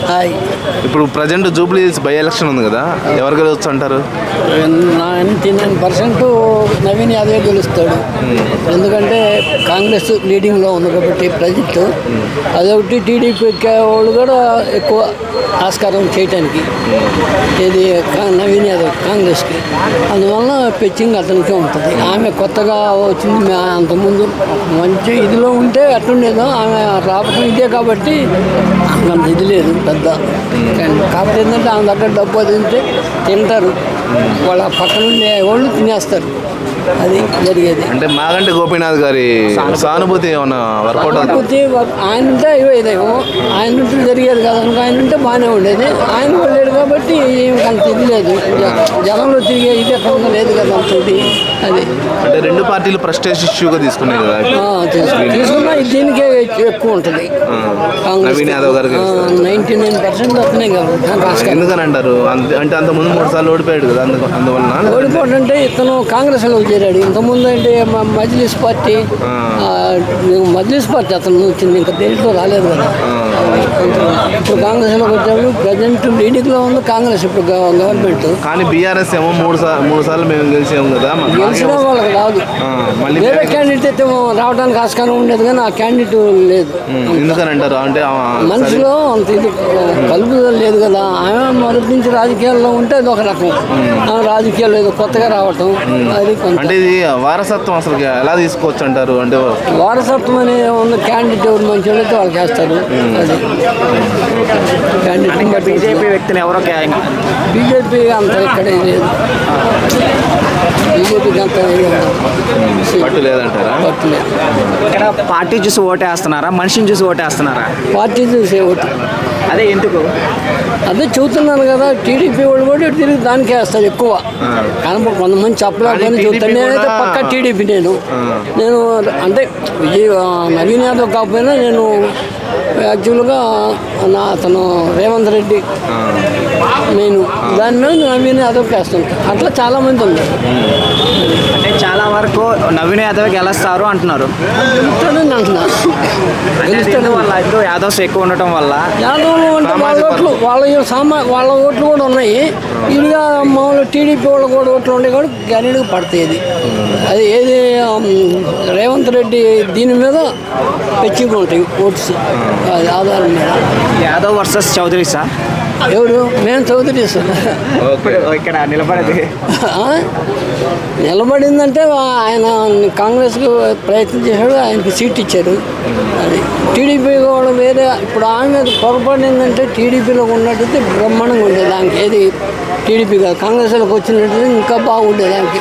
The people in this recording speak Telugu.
హాయ్. ఇప్పుడు ప్రజెంట్ జూబ్లీ బై ఎలక్షన్ ఉంది కదా ఎవరు గెలవచ్చు అంటారు? నైంటీ నైన్ పర్సెంట్ నవీన్ యాదవే గెలుస్తాడు. ఎందుకంటే కాంగ్రెస్ లీడింగ్లో ఉంది కాబట్టి ప్రజెంట్. అదొకటి టీడీపీ వాళ్ళు కూడా ఎక్కువ ఆస్కారం చేయటానికి. ఇది నవీన్ యాదవ్ కాంగ్రెస్కి. అందువల్ల పిచ్చింగ్ అతనికే ఉంటుంది. ఆమె కొత్తగా వచ్చింది అంతకుముందు మంచి ఇదిలో ఉంటే అట్టుండేదో ఆమె రావటం ఇదే కాబట్టి లేదు పెద్ద. కాకపోతే ఏంటంటే ఆమె దగ్గర డబ్బు అది తింటారు. వాళ్ళ పక్కన ఉండే వాళ్ళు తినేస్తారు. అది జరిగేది. అంటే మాగంటి గోపీనాథ్ గారి సానుభూతి ఏమన్నా వర్కౌట్ వా- ఆయన ఉంటే ఇదేమో. ఆయన ఉంటే జరిగేది కాదు ఆయన ఉంటే బాగానే ఉండేది. ఆయన వెళ్ళాడు కాబట్టి ఏం అంత లేదు. తిరిగే ఇది ఎక్కడ లేదు కదా అంత ఇది అది. అంటే రెండు పార్టీలు ప్రెస్టేజ్ ఇష్యూగా తీసుకున్నాయి కదా. తీసుకున్నా దీనికే ఎక్కువ ఉంటుంది. నవీన్ యాదవ్ గారికి నైంటీ నైన్ పర్సెంట్ అతనే కాదు ఎందుకని అంటారు? అంటే అంత ముందు మూడు సార్లు ఓడిపోయాడు కదా అందు అందువలన? ఓడిపోవడం అంటే ఇతను కాంగ్రెస్లో చేరాడు. ఇంతకుముందు అంటే మ- మజ్లిస్ పార్టీ మజ్లిస్ పార్టీ అతను వచ్చింది. ఇంకా దేంట్లో రాలేదు కదా. ఇప్పుడు కాంగ్రెస్లోకి వచ్చాడు. ప్రజెంట్ లీడింగ్లో ఉంది కాంగ్రెస్ ఇప్పుడు గవ- గవర్నమెంట్. కానీ బీఆర్ఎస్ ఏమో మూడు సార్లు మూడు సార్లు మేము గెలిచాము కదా. గెలిచిన వాళ్ళకి రాదు. వేరే క్యాండిడేట్ అయితే రావడానికి ఆస్కారం ఉండేది కానీ ఆ క్యాండిడేట్ లేదు. ఎందుకని అంటారు అంటే మనిషిలో అంత ఇది కలుపుదల లేదు కదా. ఆమె మొదటి నుంచి రాజకీయాల్లో ఉంటే అది ఒక రకం. ఆమె రాజకీయాల్లో ఏదో కొత్తగా రావటం అది కొంత అంటే ఇది వారసత్వం అసలు ఎలా తీసుకోవచ్చు అంటారు? అంటే వారసత్వం అనే ఉన్న క్యాండిడేట్ ఎవరు మంచి అయితే వాళ్ళకి వేస్తారు అది. క్యాండిడేట్ బట్టి బీజేపీ వ్యక్తిని ఎవరో బీజేపీ అంత ఇక్కడ బీజేపీకి అంత పట్టు లేదంటారా? ఇక్కడ పార్టీ చూసి ఓటేస్తున్నారా? మనిషిని చూసి ఓటేస్తున్నారా? పార్టీ చూసే ఓటు అదే ఎందుకు? అదే చెబుతున్నాను కదా టీడీపీ వాళ్ళు కూడా తిరిగి దానికే వేస్తారు ఎక్కువ. కనుక కొంతమంది చెప్పలేకపోయినా కానీ చెబుతాను. TDP నేనైతే పక్క టీడీపీ నేను. నేను అంటే నవీన్ యాదవ్ కాకపోయినా నేను యాక్చువల్గా నా అతను రేవంత్ రెడ్డి నేను. దాని మీద నవీన్ యాదవ్కి వేస్తుంటాను అట్లా చాలామంది ఉన్నారు. అంటే చాలా వరకు నవీన్ యాదవ్ గెలుస్తారు అంటున్నారు. గెలుస్తాడని ఇద్దరు యాదవ్స్ ఎక్కువ ఉండటం వల్ల యాదవులు అంటే వాళ్ళ ఓట్లు వాళ్ళ సామా వాళ్ళ ఓట్లు కూడా ఉన్నాయి. ఇదిగా మామూలు టీడీపీ వాళ్ళ కూడా ఓట్లు ఉన్నాయి కూడా గ్యారెంటీగా పడతాయి ఇది అది ఏది రేవంత్ రెడ్డి దీని మీద పెచ్చిగా ఉంటాయి ఓట్స్ ఆధారం మీద. Yadav versus Chowdary sir? ఎవరు మేము చౌదరి ఇక్కడ నిలబడేది? నిలబడిందంటే ఆయన కాంగ్రెస్కి ప్రయత్నం చేశాడు ఆయనకి సీట్ ఇచ్చారు. అది టీడీపీ కూడా వేరే ఇప్పుడు ఆమె పొరపాటు ఏంటంటే టీడీపీలో ఉన్నట్టయితే బ్రహ్మాండంగా ఉండేది దానికి. ఏది టీడీపీ కాదు కాంగ్రెస్లోకి వచ్చినట్టు ఇంకా బాగుండేది దానికి.